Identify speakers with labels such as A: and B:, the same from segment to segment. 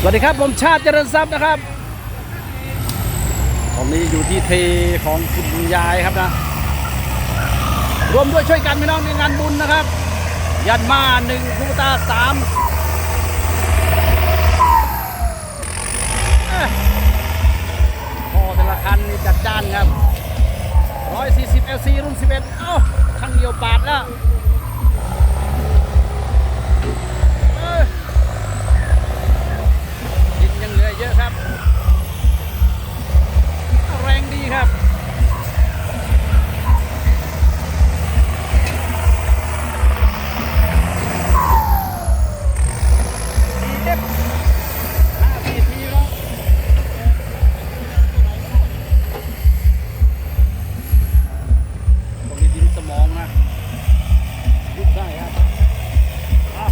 A: สวัสดีครับผมชาติเจริญทรัพย์นะครับตรงนี้อยู่ที่เทของคุณยายครับนะรวมด้วยช่วยกันพี่น้องในงานบุญนะครับ ยันมาหนึ่งคูตาสามพอแต่ละคันนี่จัดจ้านครับ140 LC รุ่น 11 เอ้าคันเดียวปาดแล้ว ดีครับดีเด็ดห้าสี่ทีแล้วตรงนี้ดินสมองนะยุบได้ครับอะ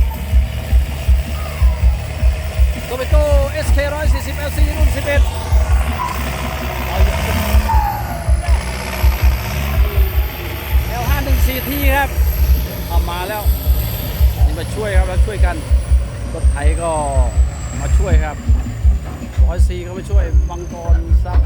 A: โตโต้ SK 140 LC รุ่น11 ซีที่ครับเอามาแล้วนี่มาช่วยครับมาช่วยกันรถไถก็มาช่วยครับร้อยซีก็มาช่วยบังกรซับ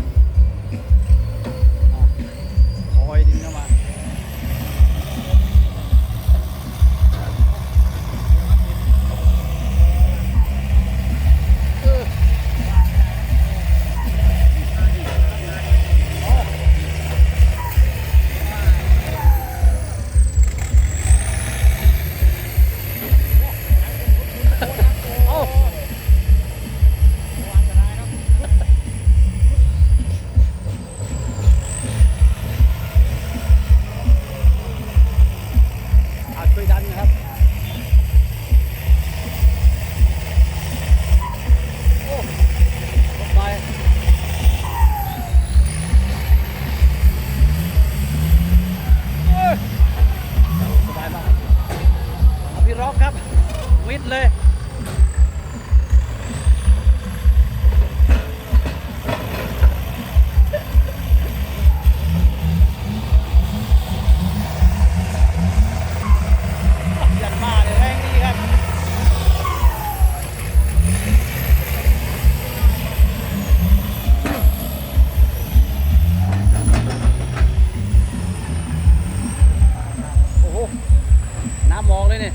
A: เลยเนี่ย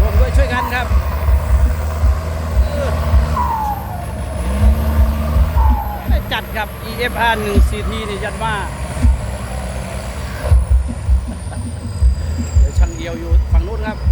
A: ร่วมด้วช่วยกันครับเออได้จัดครับ EFR 1 CT นี่ยันว่าเดี๋ยวช่างเดียวอยู่ฝั่งนู้นครับ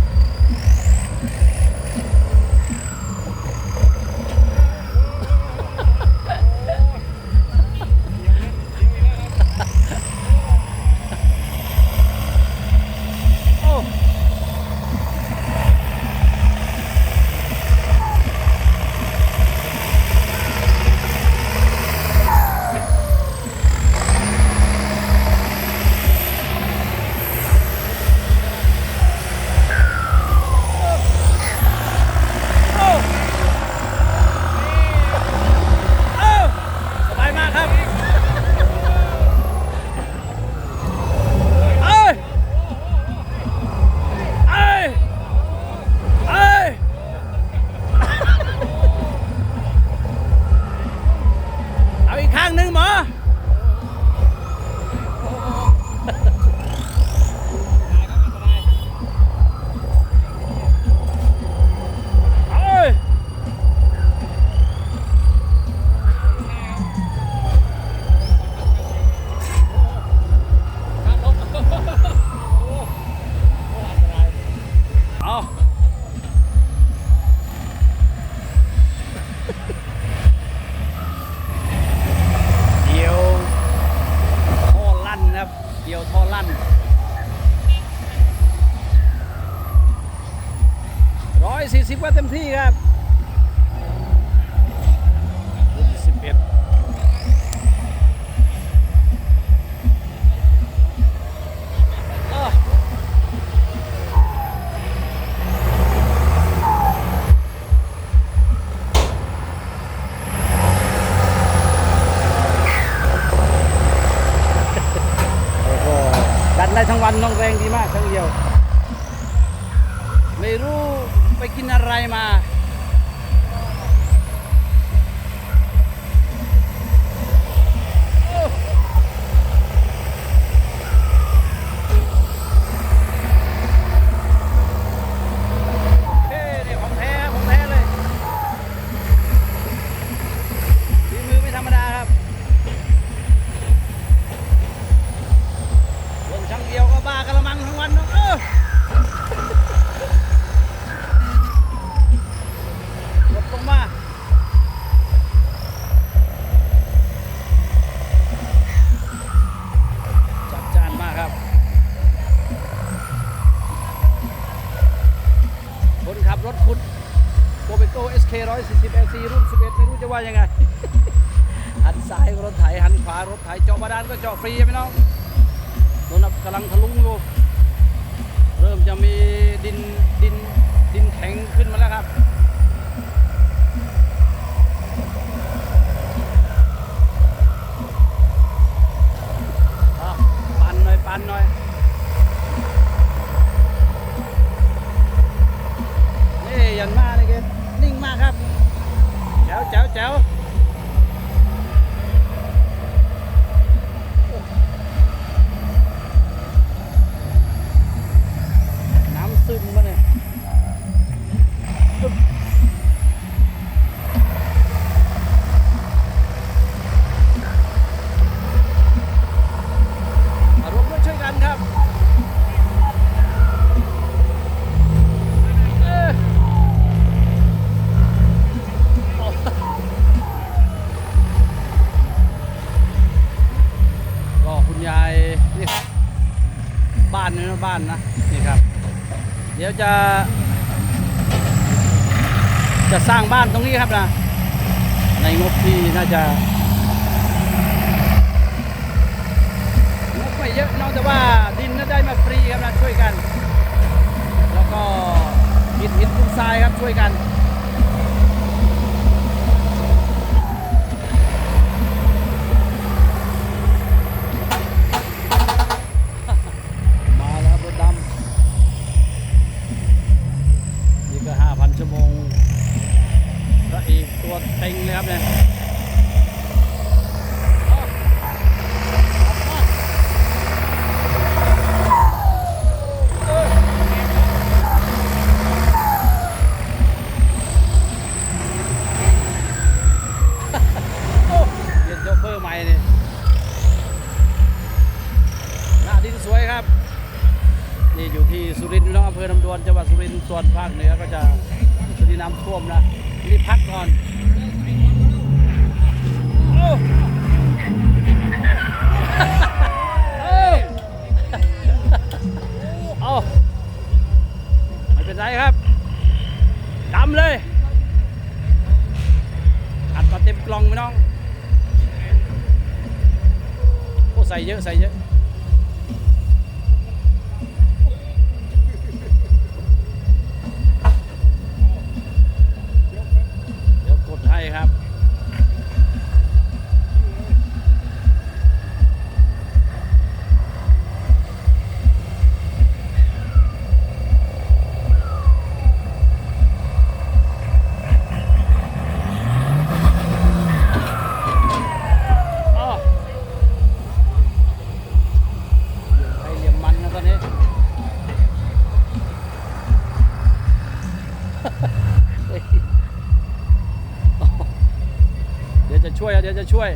A: สิบก็เต็มที่ครับสิบเอ็ดได้ทั้งวันน้องแรงดี เบโก้อยสี่สิบเอซีรุ่น 11 ไม่รู้จะว่ายังไง หันซ้ายรถไถหันขวารถไถเจาะบาดาลก็เจาะฟรีใช่ไหมน้องนนกำลังทะลุอยู่ เริ่มจะมีดินดินดินแข็งขึ้นมาแล้วครับ จะ จะสร้างบ้านตรงนี้ครับนะในงบที่น่าจะงบไม่เยอะนอกจากว่าดินน่าได้มาฟรีครับนะช่วยกัน แล้วก็หินหินทุกทรายครับช่วยกัน saya saya. จะช่วยเดี๋ยวจะช่วย